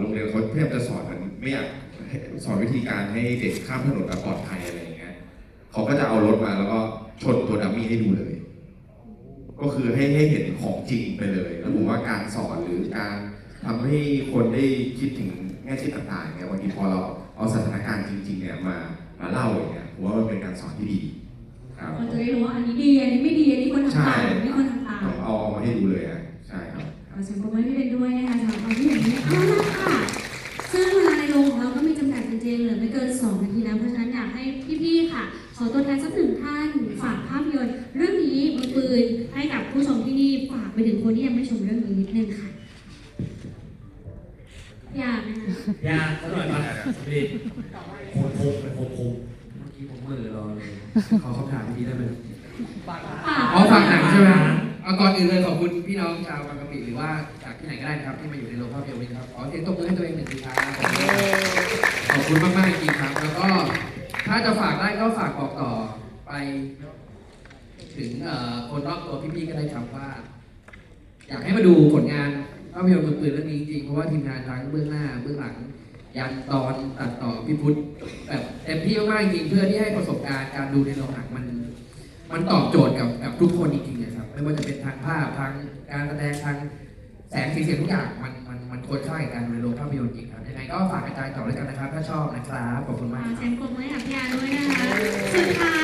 โรงเรียนเขาพยายามจะสอนมันไม่อยากให้สอนวิธีการให้เด็กข้ามถนนแบบปลอดภัยอะไรอย่างเงี้ยเขาก็จะเอารถมาแล้วก็ชนตัวดัมมี่ให้ดูเลย ก็คือให้ให้เห็นของจริงไปเลยแล้วผมว่าการสอนหรือการทำให้คนได้คิดถึงแง่คิดต่างๆเนี่ยบางทีพอเราเอาสถานการณ์จริง ๆ เนี่ยมามาเล่าอย่างเงี้ยผมว่ามันเป็นการสอนที่ดีครับเราจะได้รู้ว่าอันนี้ดีอันนี้ไม่ดีอันนี้ควรทำตามอันนี้ควรทำตามต้องเอาเอามาให้ดูเลยอะใช่ครับขอเสียงปรบมือให้พี่เป็นด้วยนะคะสำหรับความที่เห็นนี้ กิน 2 นาทีแล้วเพราะฉะนั้นอยากให้พี่ๆค่ะ ขอตัวแทนสักหนึ่งท่านฝากภาพยนตร์เรื่องนี้มือปืนให้กับผู้ชมที่นี่ฝากไปถึงคนที่ยังไม่ชมเรื่องนี้นิดนึงค่ะอยากนะคะยากสักหน่อยป่ะพี่โคมโคมเป็นโคมโคมเมื่อกี้ผมมือรอเลยขอคำถามพี่ได้ไหมฝากอ๋อฝากหนังใช่ไหมเอาก่อนอื่นเลยขอบคุณพี่น้องชาวบางกะปิหรือว่าจากที่ไหนก็ได้นะครับที่มาอยู่ในโรงภาพยนตร์นี้ครับขอเสียงตบมือให้ตัวเองหนึ่งทีครับขอบ คุณมากมากจริงครับ แล้วก็ถ้าจะฝากได้ก็ฝากบอกต่อไป ถึงคนรอบตัวพี่ๆก็ได้ครับว่า อยากให้มาดูผลงานภาพยนตร์มือปืนเรื่องนี้จริงเพราะว่าทีมงานทั้งเบื้องหน้าเบื้องหลังยันตอนตัดต่อพี่พุทธแบบเต็มที่มากจริงเพื่อที่ให้ประสบการณ์การดูในโรงหนังมัน มันตอบโจทย์กับกับทุกคนจริงๆนะครับไม่ว่าจะเป็นทางภาพทางการแสดงทางแสงสีเสียงทุกอย่างมัน มันมันควรค่ากับการดูในโรงภาพยนตร์จริงครับยังไงก็ฝากกระจายต่อแล้วกันนะครับ ถ้าชอบนะครับ ขอบคุณมากขอคเสีรัยบงปรบมือให้กับพี่อาด้วยนะคะสุดท้าย